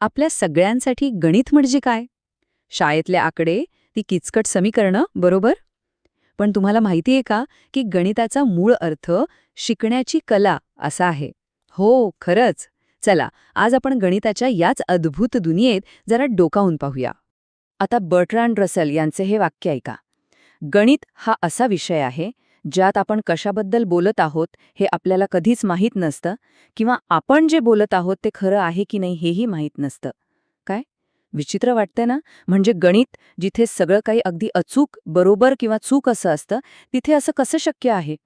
आपल्या सगळ्यांसाठी गणित म्हणजे काय? शाळेतले आकडे ती किचकट समीकरणं बरोबर? पण तुम्हाला माहिती आहे का की गणिताचा मूळ अर्थ शिकण्याची कला असा आहे. हो खरंच. चला आज आपण गणिताच्या याच अद्भुत दुनियेत जरा डोकावून पाहूया. आता बर्ट्रांड रसल यांचे हे वाक्य ऐका. गणित हा असा विषय आहे ज्यात आपण कशाबद्दल बोलत आहोत हे आपल्याला कधीच माहीत नसतं किंवा आपण जे बोलत आहोत ते खरं आहे की नाही हेही माहीत नसतं. काय? विचित्र वाटतंय ना? म्हणजे गणित जिथे सगळं काही अगदी अचूक बरोबर किंवा चूक असं असतं तिथे असं कसं शक्य आहे?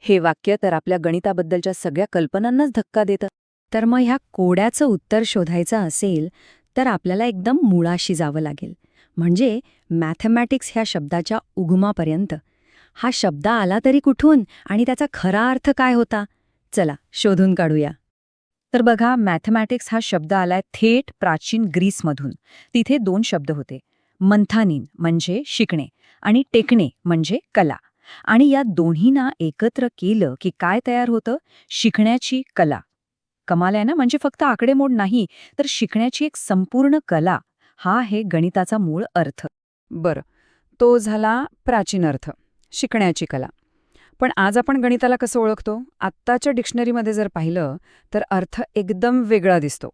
हे वाक्य तर आपल्या गणिताबद्दलच्या सगळ्या कल्पनांनाच धक्का देतं. तर मग ह्या कोड्याचं उत्तर शोधायचं असेल तर आपल्याला एकदम मुळाशी जावं लागेल. म्हणजे मॅथमॅटिक्स ह्या शब्दाच्या उगमापर्यंत. हा शब्द आला तरी कुठून आणि त्याचा खरा अर्थ काय होता? चला शोधून काढूया. तर बघा मॅथमॅटिक्स हा शब्द आलाय थेट प्राचीन ग्रीसमधून. तिथे दोन शब्द होते. मंथानीन म्हणजे शिकणे आणि टेकणे म्हणजे कला. आणि या दोन्हींना एकत्र केलं की काय तयार होतं? शिकण्याची कला. कमाल आहे ना? म्हणजे फक्त आकडेमोड नाही तर शिकण्याची एक संपूर्ण कला. हा आहे गणिताचा मूळ अर्थ. बरं तो झाला प्राचीन अर्थ. शिकण्याची कला. पण आज आपण गणिताला कसं ओळखतो? आत्ताच्या डिक्शनरीमध्ये जर पाहिलं तर अर्थ एकदम वेगळा दिसतो.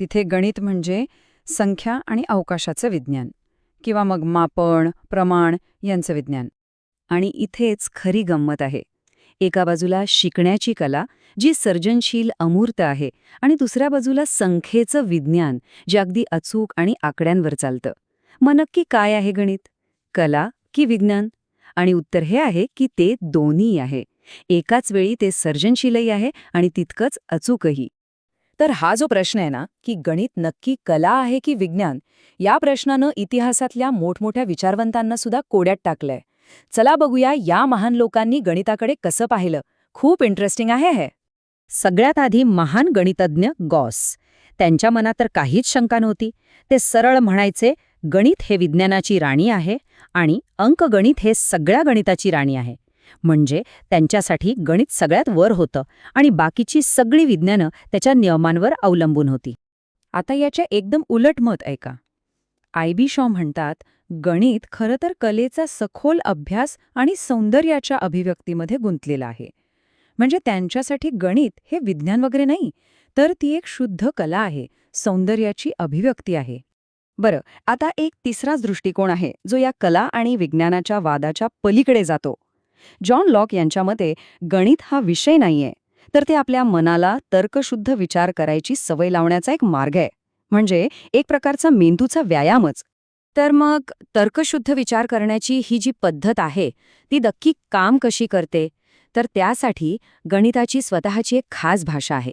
तिथे गणित म्हणजे संख्या आणि अवकाशाचं विज्ञान किंवा मग मापण प्रमाण यांचं विज्ञान. आणि इथेच खरी गंमत आहे. एका बाजूला शिकण्याची कला जी सर्जनशील अमूर्त आहे आणि दुसऱ्या बाजूला संख्येचं विज्ञान जे अगदी अचूक आणि आकड्यांवर चालतं. मग नक्की काय आहे गणित? कला की विज्ञान? आणि उत्तर हे आहे की ते दोन्ही आहे. एकाच वेळी ते सर्जनशीलही आहे आणि तितकंच अचूकही. तर हा जो प्रश्न आहे ना की गणित नक्की कला आहे की विज्ञान या प्रश्नानं इतिहासातल्या मोठमोठ्या विचारवंतांना सुद्धा कोड्यात टाकलंय. चला बघूया या महान लोकांनी गणिताकडे कसं पाहिलं. खूप इंटरेस्टिंग आहे हे. सगळ्यात आधी महान गणितज्ञ गॉस. त्यांच्या मनात तर काहीच शंका नव्हती. ते सरळ म्हणायचे गणित हे विज्ञानाची राणी आहे आणि अंकगणित हे सगळ्या गणिताची राणी आहे. म्हणजे त्यांच्यासाठी गणित सगळ्यात वर होतं आणि बाकीची सगळी विज्ञानं त्याच्या नियमांवर अवलंबून होती. आता याच्या एकदम उलट मत ऐका. आय बी शॉ म्हणतात गणित खरं तर कलेचा सखोल अभ्यास आणि सौंदर्याच्या अभिव्यक्तीमध्ये गुंतलेला आहे. म्हणजे त्यांच्यासाठी गणित हे विज्ञान वगैरे नाही तर ती एक शुद्ध कला आहे सौंदर्याची अभिव्यक्ती आहे. बरं आता एक तिसराच दृष्टिकोन आहे जो या कला आणि विज्ञानाच्या वादाच्या पलीकडे जातो. जॉन लॉक यांच्या मते गणित हा विषय नाहीये तर ते आपल्या मनाला तर्कशुद्ध विचार करायची सवय लावण्याचा एक मार्ग आहे. म्हणजे एक प्रकारचा मेंदूचा व्यायामच. तर मग तर्कशुद्ध विचार करण्याची ही जी पद्धत आहे ती नक्की काम कशी करते? तर त्यासाठी गणिताची स्वतःची एक खास भाषा आहे.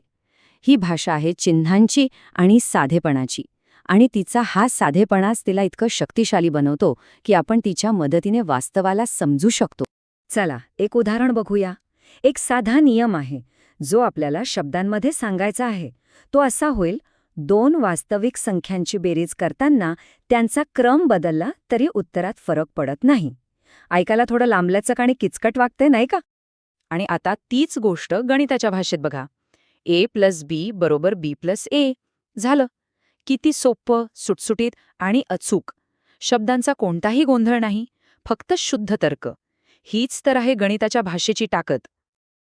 ही भाषा आहे चिन्हांची आणि साधेपणाची. आणि तिचा हा साधेपणाच तिला इतकं शक्तिशाली बनवतो की आपण तिच्या मदतीने वास्तवाला समजू शकतो. चला एक उदाहरण बघूया. एक साधा नियम आहे जो आपल्याला शब्दांमध्ये सांगायचा आहे. तो असा होईल दोन वास्तविक संख्यांची बेरीज करताना त्यांचा क्रम बदलला तरी उत्तरात फरक पडत नाही. ऐकायला थोडं लांबलचक आणि किचकट वागते नाही का? आणि आता तीच गोष्ट गणिताच्या भाषेत बघा. ए प्लस बी बरोबर बी प्लस ए. झालं. किती सोपं सुटसुटीत आणि अचूक. शब्दांचा कोणताही गोंधळ नाही फक्त शुद्ध तर्क. हीच तर आहे गणिताच्या भाषेची ताकद.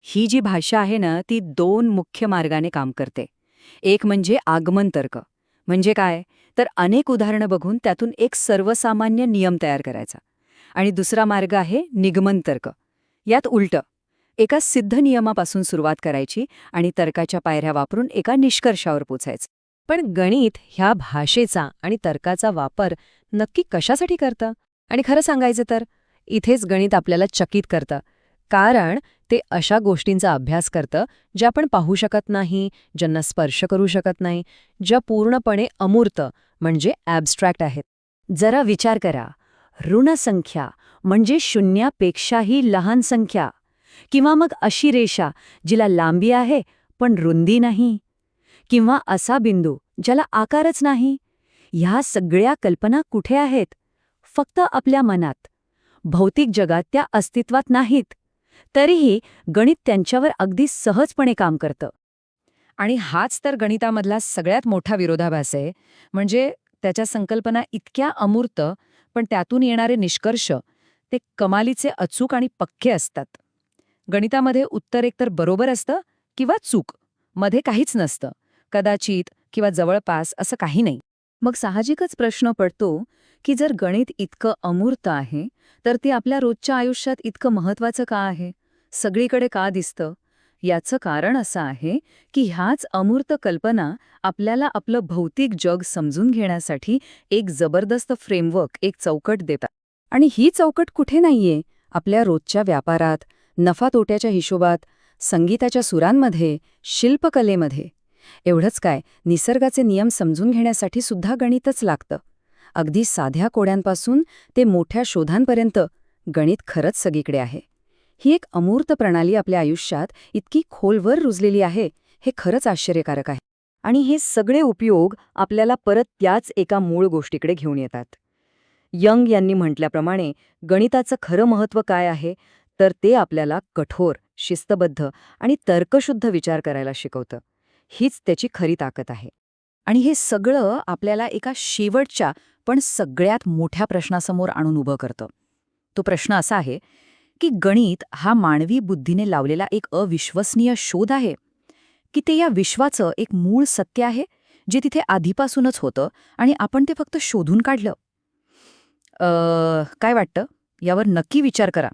ही जी भाषा आहे ना ती दोन मुख्य मार्गाने काम करते. एक म्हणजे आगमन तर्क. म्हणजे काय? तर अनेक उदाहरणं बघून त्यातून एक सर्वसामान्य नियम तयार करायचा. आणि दुसरा मार्ग आहे निगमन तर्क. यात उलटं. एका सिद्ध नियमापासून सुरुवात करायची आणि तर्काच्या पायऱ्या वापरून एका निष्कर्षावर पोचायचं. पण गणित ह्या भाषेचा आणि तर्काचा वापर नक्की कशासाठी करतं? आणि खरं सांगायचं तर इथेच गणित आपल्याला चकित करतं. कारण ते अशा गोष्टींचा अभ्यास करतं ज्या आपण पाहू शकत नाही ज्यांना स्पर्श करू शकत नाही ज्या पूर्णपणे अमूर्त म्हणजे ॲबस्ट्रॅक्ट आहेत. जरा विचार करा. ऋणसंख्या म्हणजे शून्यापेक्षाही लहान संख्या. किंवा मग अशी रेषा जिला लांबी आहे पण रुंदी नाही. किंवा असा बिंदू ज्याला आकारच नाही. ह्या सगळ्या कल्पना कुठे आहेत? फक्त आपल्या मनात. भौतिक जगात त्या अस्तित्वात नाहीत. तरीही गणित त्यांच्यावर अगदी सहजपणे काम करतं. आणि हाच तर गणितामधला सगळ्यात मोठा विरोधाभास आहे. म्हणजे त्याच्या संकल्पना इतक्या अमूर्त पण त्यातून येणारे निष्कर्ष ते कमालीचे अचूक आणि पक्के असतात. गणितामध्ये उत्तर एकतर बरोबर असतं किंवा चूकमध्ये काहीच नसतं. कदाचित किंवा जवळपास असं काही नाही. मग साहजिकच प्रश्न पडतो की जर गणित इतकं अमूर्त आहे तर ते आपल्या रोजच्या आयुष्यात इतकं महत्वाचं का आहे? सगळीकडे का दिसतं? याचं कारण असं आहे की ह्याच अमूर्त कल्पना आपल्याला आपलं भौतिक जग समजून घेण्यासाठी एक जबरदस्त फ्रेमवर्क एक चौकट देतात. आणि ही चौकट कुठे नाहीये? आपल्या रोजच्या व्यापारात नफा तोट्याच्या हिशोबात संगीताच्या सुरांमध्ये शिल्पकलेमध्ये. एवढंच काय निसर्गाचे नियम समजून घेण्यासाठी सुद्धा गणितच लागतं. अगदी साध्या कोड्यांपासून ते मोठ्या शोधांपर्यंत गणित खरंच सगळीकडे आहे. ही एक अमूर्त प्रणाली आपल्या आयुष्यात इतकी खोलवर रुजलेली आहे हे खरंच आश्चर्यकारक आहे. आणि हे सगळे उपयोग आपल्याला परत त्याच एका मूळ गोष्टीकडे घेऊन येतात. यंग यांनी म्हटल्याप्रमाणे गणिताचं खरं महत्त्व काय आहे तर ते आपल्याला कठोर शिस्तबद्ध आणि तर्कशुद्ध विचार करायला शिकवतं. हीच त्याची खरी ताकद आहे. आणि हे सगळं आपल्याला एका शेवटच्या पण सगळ्यात मोठ्या प्रश्नासमोर आणून उभं करतं. तो प्रश्न असा आहे की गणित हा मानवी बुद्धीने लावलेला एक अविश्वसनीय शोध आहे? की ते या विश्वाचं एक मूळ सत्य आहे जे तिथे आधीपासूनच होतं आणि आपण ते फक्त शोधून काढलं? काय वाटतं? यावर नक्की विचार करा.